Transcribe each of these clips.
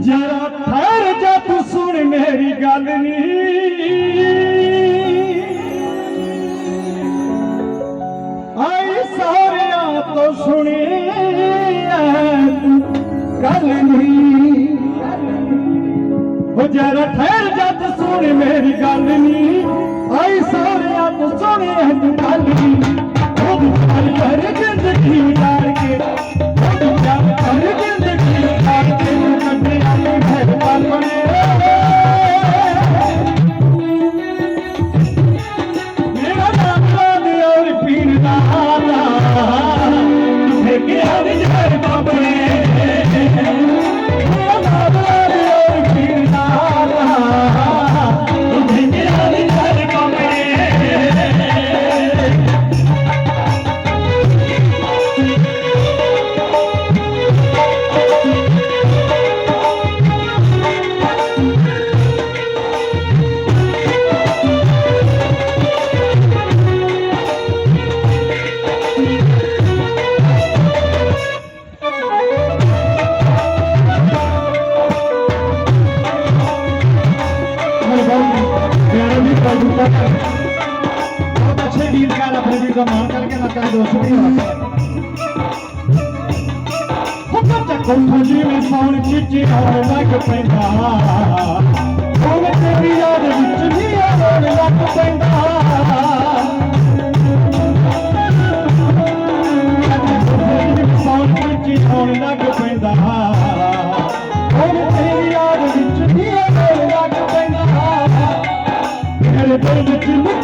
ਜਰਾ ਠਹਿਰ ਜਾ ਤੂੰ ਸੁਣ ਮੇਰੀ ਗੱਲ ਨੀ। ਆਈ ਸਾਰਿਆਂ ਤੋਂ ਸੁਣੀ ਗੱਲ ਨੀ। ਹੋ ਜਰਾ ਠਹਿਰ ਜਾ ਤੂੰ ਸੁਣ ਮੇਰੀ ਗੱਲ ਨੀ। ਆਈ ਸਾਰਿਆਂ ਤੋਂ ਸੁਣੀ ਗੱਲ ਨੀ। जी का मान करके ना कर दो कुंभजी में सौन चिट्ठी में सौन चिट्ठी और लग पैंदा। कौन ते याद विच भी और लग पैंदा। मेरे दिल में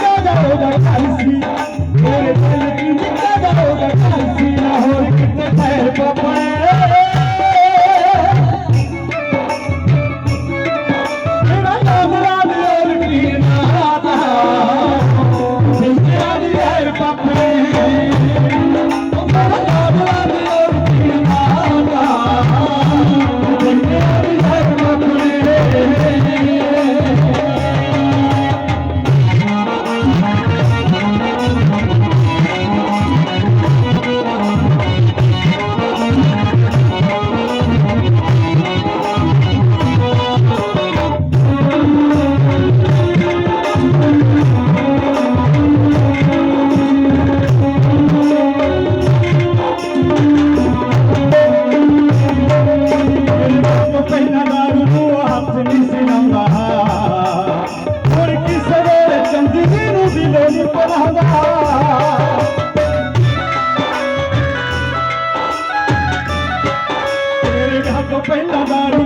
ਪਹਿਲਾਂ ਦਾ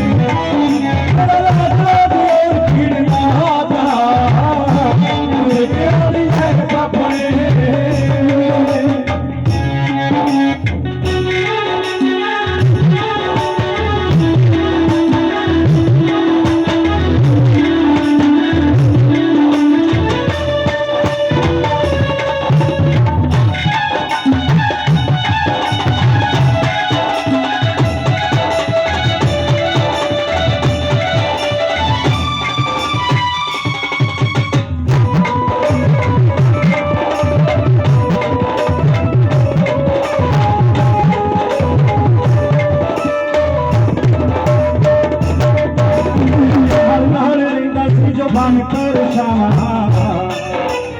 ਪਰਛਾਵਾਂ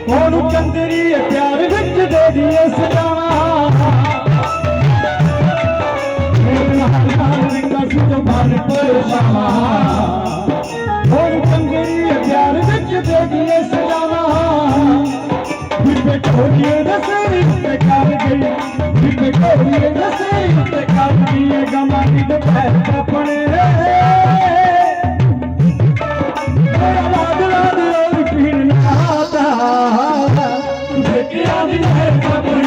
ਉਹਨੂੰ ਚੰਦਰੀ ਪਿਆਰ ਵਿੱਚ ਦੇ ਦੀਏ ਸਜਾਵਾਂ। ਮੇਰੇ ਨਾਲ ਨਾਲ ਰਿੰਗਾ ਸੀ ਜੋ ਬਾਲ ਪਰਛਾਵਾਂ ਉਹਨੂੰ ਚੰਦਰੀ ਪਿਆਰ ਵਿੱਚ ਦੇ ਦੀਏ ਸਜਾਵਾਂ। ਫਿਰ ਕੋਰੀਏ ਦੇ ਤੇ ਕਰ ਗਈ। ਫਿਰ ਕੋਰੀਏ ਦੇ ਤੇ ਕਰ ਗਈ। ਇਹ ਗਮਾਂ ਦੀ ਆਪਣੇ I'll be there.